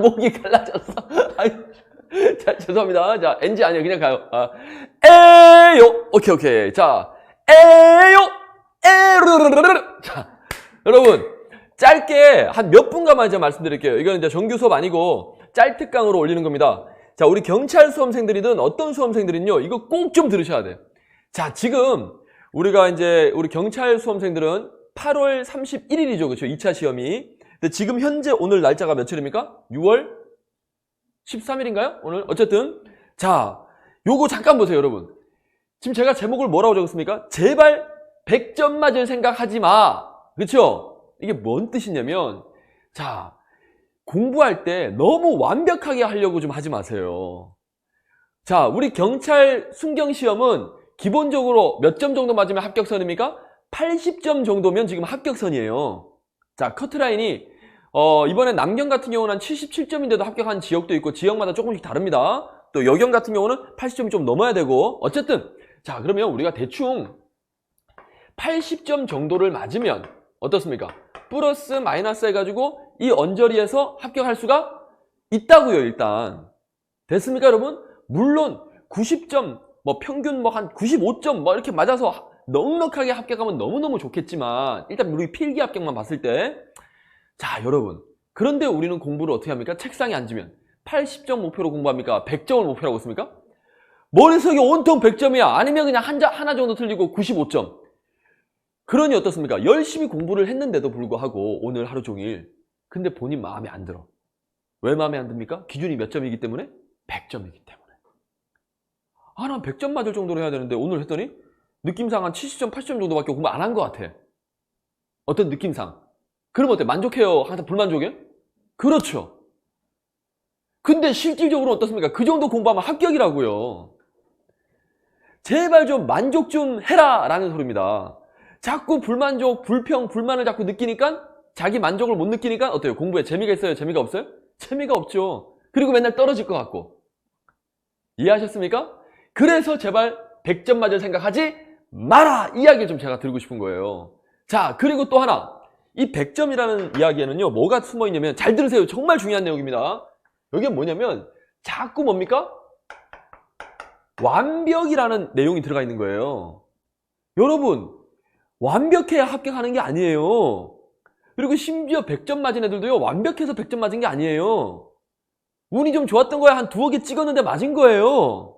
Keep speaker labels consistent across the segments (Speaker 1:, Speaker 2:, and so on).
Speaker 1: 목이 갈라졌어. 자, 죄송합니다. 자, NG 아니에요. 그냥 가요. 아, 에요. 오케이, 오케이. 자, 에요. 에르르르르. 자, 여러분. 짧게 한 몇 분간만 제가 말씀드릴게요. 이거는 이제 정규 수업 아니고 짤특강으로 올리는 겁니다. 자, 우리 경찰 수험생들이든 어떤 수험생들은요, 이거 꼭 좀 들으셔야 돼요. 자, 지금 우리가 이제 우리 경찰 수험생들은 8월 31일이죠. 그렇죠? 2차 시험이. 근데 지금 현재 오늘 날짜가 며칠입니까? 6월 13일인가요? 오늘? 어쨌든. 자, 요거 잠깐 보세요, 여러분. 지금 제가 제목을 뭐라고 적었습니까? 제발 100점 맞을 생각하지 마. 그렇죠? 이게 뭔 뜻이냐면, 자, 공부할 때 너무 완벽하게 하려고 좀 하지 마세요. 자, 우리 경찰 순경 시험은 기본적으로 몇 점 정도 맞으면 합격선입니까? 80점 정도면 지금 합격선이에요. 자, 커트라인이 어, 이번에 남경 같은 경우는 한 77점인데도 합격한 지역도 있고 지역마다 조금씩 다릅니다. 또 여경 같은 경우는 80점이 좀 넘어야 되고 어쨌든 자, 그러면 우리가 대충 80점 정도를 맞으면 어떻습니까? 플러스 마이너스 해가지고 이 언저리에서 합격할 수가 있다고요, 일단. 됐습니까, 여러분? 물론 90점, 뭐 평균 뭐 한 95점 뭐 이렇게 맞아서 넉넉하게 합격하면 너무너무 좋겠지만 일단 우리 필기 합격만 봤을 때 자, 여러분. 그런데 우리는 공부를 어떻게 합니까? 책상에 앉으면 80점 목표로 공부합니까? 100점을 목표로 하고 있습니까? 머릿속에 온통 100점이야. 아니면 그냥 한, 자- 하나 정도 틀리고 95점. 그러니 어떻습니까? 열심히 공부를 했는데도 불구하고 오늘 하루 종일 근데 본인 마음에 안 들어. 왜 마음에 안 듭니까? 기준이 몇 점이기 때문에? 100점이기 때문에. 아, 난 100점 맞을 정도로 해야 되는데 오늘 했더니 느낌상 한 70점, 80점 정도밖에 공부 안 한 것 같아. 어떤 느낌상. 그럼 어때? 만족해요? 항상 불만족해? 그렇죠. 근데 실질적으로 어떻습니까? 그 정도 공부하면 합격이라고요. 제발 좀 만족 좀 해라! 라는 소리입니다. 자꾸 불만족, 불평, 불만을 자꾸 느끼니까 자기 만족을 못 느끼니까 어때요? 공부에 재미가 있어요? 재미가 없어요? 재미가 없죠. 그리고 맨날 떨어질 것 같고. 이해하셨습니까? 그래서 제발 100점 맞을 생각하지 마라! 이야기를 좀 제가 드리고 싶은 거예요. 자, 그리고 또 하나. 이 100점이라는 이야기에는요, 뭐가 숨어 있냐면, 잘 들으세요. 정말 중요한 내용입니다. 여기에 뭐냐면, 자꾸 뭡니까? 완벽이라는 내용이 들어가 있는 거예요. 여러분, 완벽해야 합격하는 게 아니에요. 그리고 심지어 100점 맞은 애들도요, 완벽해서 100점 맞은 게 아니에요. 운이 좀 좋았던 거야. 한 두어 개 찍었는데 맞은 거예요.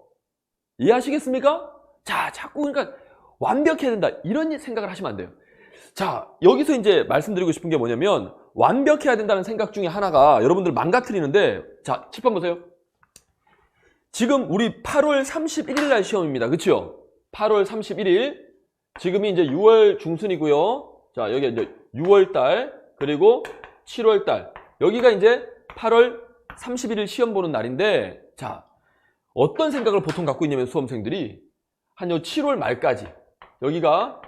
Speaker 1: 이해하시겠습니까? 자, 자꾸 그러니까 완벽해야 된다. 이런 생각을 하시면 안 돼요. 자, 여기서 이제 말씀드리고 싶은 게 뭐냐면 완벽해야 된다는 생각 중에 하나가 여러분들 망가뜨리는데 자, 칠판 보세요. 지금 우리 8월 31일 날 시험입니다. 그렇죠? 8월 31일. 지금이 이제 6월 중순이고요. 자, 여기 이제 6월 달 그리고 7월 달. 여기가 이제 8월 31일 시험 보는 날인데 자, 어떤 생각을 보통 갖고 있냐면 수험생들이 한요 7월 말까지 여기가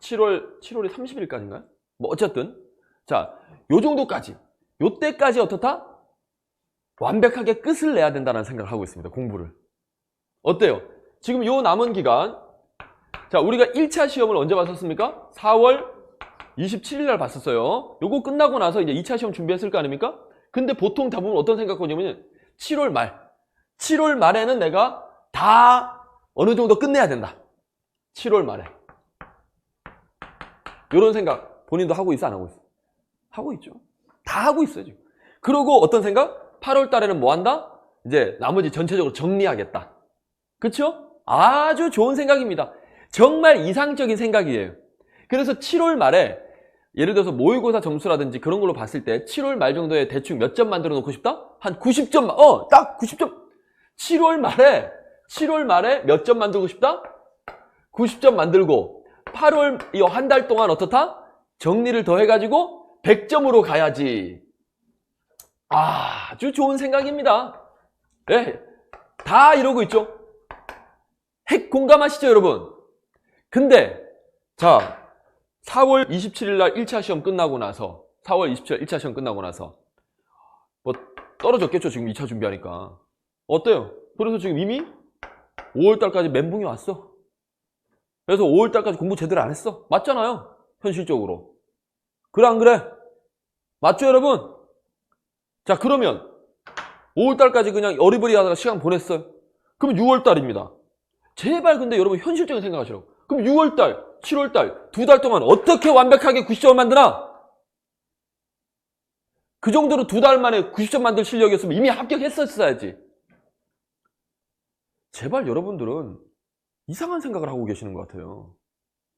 Speaker 1: 7월 7월이 30일까지인가요? 뭐 어쨌든 자, 요 정도까지 요 때까지 어떻다? 완벽하게 끝을 내야 된다는 생각을 하고 있습니다. 공부를. 어때요? 지금 요 남은 기간 자, 우리가 1차 시험을 언제 봤었습니까? 4월 27일 날 봤었어요. 요거 끝나고 나서 이제 2차 시험 준비했을 거 아닙니까? 근데 보통 대부분 어떤 생각 하냐면 7월 말 7월 말에는 내가 다 어느 정도 끝내야 된다. 7월 말에. 이런 생각 본인도 하고 있어 안 하고 있어? 하고 있죠. 다 하고 있어요 지금. 그리고 어떤 생각? 8월 달에는 뭐 한다? 이제 나머지 전체적으로 정리하겠다. 그쵸? 아주 좋은 생각입니다. 정말 이상적인 생각이에요. 그래서 7월 말에 예를 들어서 모의고사 점수라든지 그런 걸로 봤을 때 7월 말 정도에 대충 몇 점 만들어 놓고 싶다? 한 90점, 어, 딱 90점. 7월 말에, 7월 말에 몇 점 만들고 싶다? 90점 만들고 8월 이 한 달 동안 어떻다? 정리를 더 해가지고 100점으로 가야지. 아, 아주 좋은 생각입니다. 예, 다 이러고 있죠. 핵 공감하시죠, 여러분? 근데 자, 4월 27일 날 1차 시험 끝나고 나서 4월 27일 1차 시험 끝나고 나서 뭐 떨어졌겠죠, 지금 2차 준비하니까. 어때요? 그래서 지금 이미 5월 달까지 멘붕이 왔어. 그래서 5월 달까지 공부 제대로 안 했어. 맞잖아요. 현실적으로. 그래 안 그래? 맞죠, 여러분? 자, 그러면 5월달까지 그냥 어리버리 하다가 시간 보냈어요. 그럼 6월달입니다. 제발 근데 여러분 현실적인 생각하시라고. 그럼 6월달, 7월달 두 달 동안 어떻게 완벽하게 90점을 만드나? 그 정도로 두 달 만에 90점 만들 실력이었으면 이미 합격했었어야지. 제발 여러분들은 이상한 생각을 하고 계시는 것 같아요.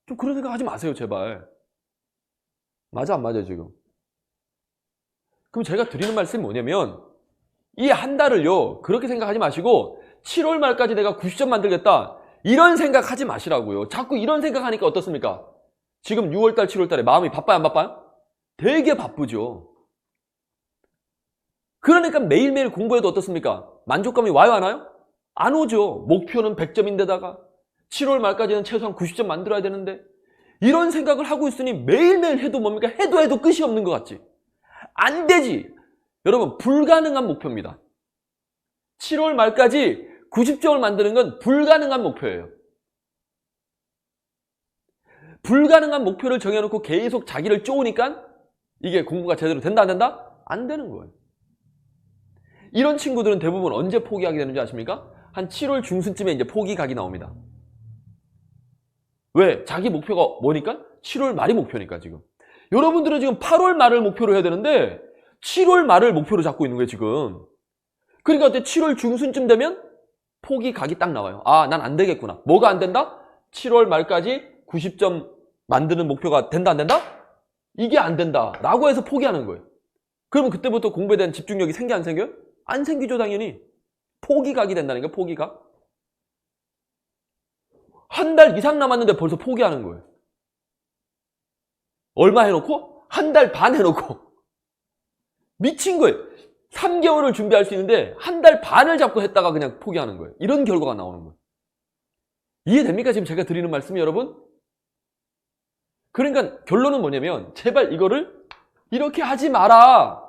Speaker 1: 좀 그런 생각 하지 마세요, 제발. 맞아, 안 맞아, 지금? 그럼 제가 드리는 말씀이 뭐냐면, 이 한 달을요, 그렇게 생각하지 마시고, 7월 말까지 내가 90점 만들겠다. 이런 생각 하지 마시라고요. 자꾸 이런 생각 하니까 어떻습니까? 지금 6월달, 7월달에 마음이 바빠요, 안 바빠요? 되게 바쁘죠. 그러니까 매일매일 공부해도 어떻습니까? 만족감이 와요, 안 와요? 안 오죠. 목표는 100점인데다가 7월 말까지는 최소한 90점 만들어야 되는데 이런 생각을 하고 있으니 매일매일 해도 뭡니까? 해도 해도 끝이 없는 것 같지. 안 되지. 여러분 불가능한 목표입니다. 7월 말까지 90점을 만드는 건 불가능한 목표예요. 불가능한 목표를 정해놓고 계속 자기를 쪼으니까 이게 공부가 제대로 된다 안 된다? 안 되는 거예요. 이런 친구들은 대부분 언제 포기하게 되는지 아십니까? 한 7월 중순쯤에 이제 포기 각이 나옵니다. 왜? 자기 목표가 뭐니까? 7월 말이 목표니까 지금. 여러분들은 지금 8월 말을 목표로 해야 되는데 7월 말을 목표로 잡고 있는 거예요 지금. 그러니까 어때? 7월 중순쯤 되면 포기 각이 딱 나와요. 아, 난 안 되겠구나. 뭐가 안 된다? 7월 말까지 90점 만드는 목표가 된다 안 된다? 이게 안 된다. 라고 해서 포기하는 거예요. 그러면 그때부터 공부에 대한 집중력이 생겨 안 생겨요? 안 생기죠 당연히. 포기각이 된다는 게 포기각. 한 달 이상 남았는데 벌써 포기하는 거예요. 얼마 해놓고? 한 달 반 해놓고. 미친 거예요. 3개월을 준비할 수 있는데 한 달 반을 잡고 했다가 그냥 포기하는 거예요. 이런 결과가 나오는 거예요. 이해됩니까? 지금 제가 드리는 말씀이 여러분? 그러니까 결론은 뭐냐면 제발 이거를 이렇게 하지 마라.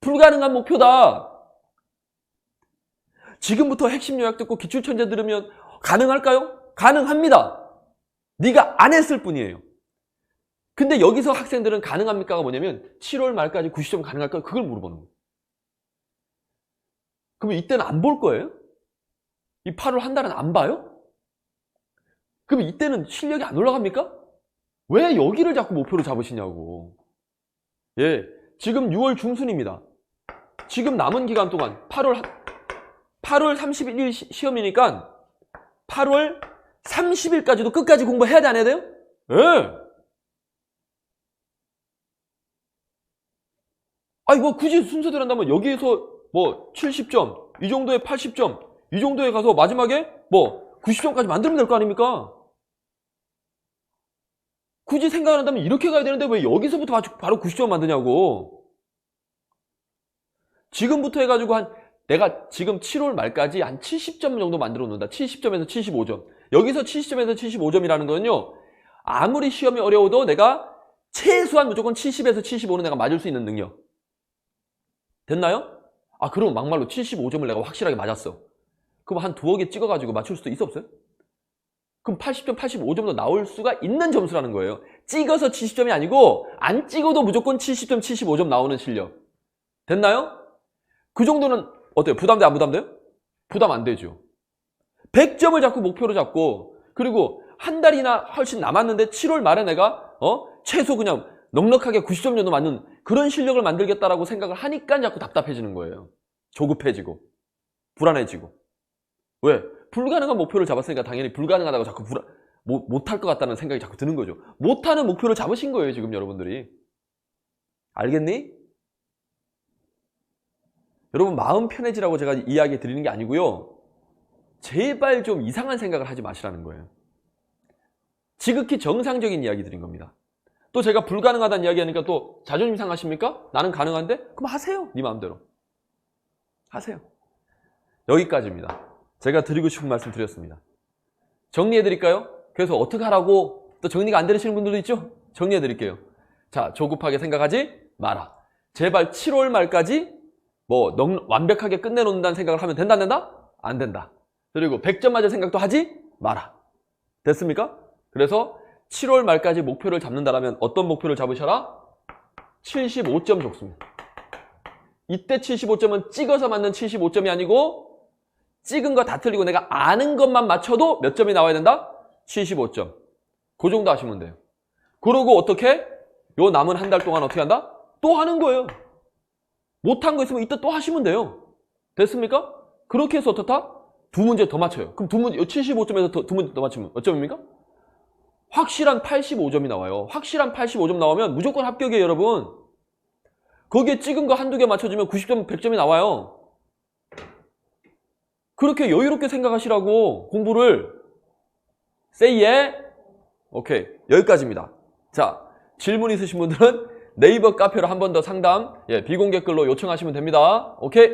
Speaker 1: 불가능한 목표다. 지금부터 핵심 요약 듣고 기출천재 들으면 가능할까요? 가능합니다. 네가 안 했을 뿐이에요. 근데 여기서 학생들은 가능합니까가 뭐냐면 7월 말까지 90점 가능할까요? 그걸 물어보는 거예요. 그러면 이때는 안 볼 거예요? 이 8월 한 달은 안 봐요? 그럼 이때는 실력이 안 올라갑니까? 왜 여기를 자꾸 목표로 잡으시냐고. 예, 지금 6월 중순입니다. 지금 남은 기간 동안 8월 8월 31일 시- 시험이니까 8월 30일까지도 끝까지 공부해야 돼, 안 해야 돼요? 예. 아니, 뭐 굳이 순서대로 한다면 여기에서 뭐 70점, 이 정도에 80점, 이 정도에 가서 마지막에 뭐 90점까지 만들면 될 거 아닙니까? 굳이 생각을 한다면 이렇게 가야 되는데 왜 여기서부터 바로- 바로 90점 만드냐고. 지금부터 해가지고 한 내가 지금 7월 말까지 한 70점 정도 만들어 놓는다. 70점에서 75점. 여기서 70점에서 75점이라는 거는요. 아무리 시험이 어려워도 내가 최소한 무조건 70에서 75는 내가 맞을 수 있는 능력. 됐나요? 아, 그럼 막말로 75점을 내가 확실하게 맞았어. 그럼 한 두어 개 찍어가지고 맞출 수도 있어 없어요? 그럼 80점, 85점도 나올 수가 있는 점수라는 거예요. 찍어서 70점이 아니고 안 찍어도 무조건 70점, 75점 나오는 실력. 됐나요? 그 정도는 어때요? 부담돼 안 부담돼요? 부담 안 되죠. 100점을 자꾸 목표로 잡고 그리고 한 달이나 훨씬 남았는데 7월 말에 내가 어 최소 그냥 넉넉하게 90점 정도 맞는 그런 실력을 만들겠다라고 생각을 하니까 자꾸 답답해지는 거예요. 조급해지고 불안해지고 왜? 불가능한 목표를 잡았으니까 당연히 불가능하다고 자꾸 불안 못, 못할 것 같다는 생각이 자꾸 드는 거죠. 못하는 목표를 잡으신 거예요 지금 여러분들이 알겠니? 여러분 마음 편해지라고 제가 이야기 드리는 게 아니고요. 제발 좀 이상한 생각을 하지 마시라는 거예요. 지극히 정상적인 이야기 드린 겁니다. 또 제가 불가능하다는 이야기 하니까 또 자존심 상하십니까? 나는 가능한데? 그럼 하세요. 네 마음대로. 하세요. 여기까지입니다. 제가 드리고 싶은 말씀 드렸습니다. 정리해 드릴까요? 그래서 어떻게 하라고 또 정리가 안 되시는 분들도 있죠? 정리해 드릴게요. 자, 조급하게 생각하지 마라. 제발 7월 말까지 뭐 넉- 완벽하게 끝내놓는다는 생각을 하면 된다 안 된다? 안 된다. 그리고 100점 맞을 생각도 하지 마라. 됐습니까? 그래서 7월 말까지 목표를 잡는다라면 어떤 목표를 잡으셔라? 75점 좋습니다. 이때 75점은 찍어서 맞는 75점이 아니고 찍은 거 다 틀리고 내가 아는 것만 맞춰도 몇 점이 나와야 된다? 75점. 그 정도 하시면 돼요. 그러고 어떻게? 요 남은 한 달 동안 어떻게 한다? 또 하는 거예요. 못한 거 있으면 이때 또 하시면 돼요. 됐습니까? 그렇게 해서 어떻다? 두 문제 더 맞춰요. 그럼 두 문제, 요 75점에서 더, 두 문제 더 맞추면 몇 점입니까? 확실한 85점이 나와요. 확실한 85점 나오면 무조건 합격이에요, 여러분. 거기에 찍은 거 한두 개 맞춰주면 90점, 100점이 나와요. 그렇게 여유롭게 생각하시라고 공부를 yeah. 오케이. 여기까지입니다. 자, 질문 있으신 분들은 네이버 카페로 한 번 더 상담, 예, 비공개 글로 요청하시면 됩니다. 오케이.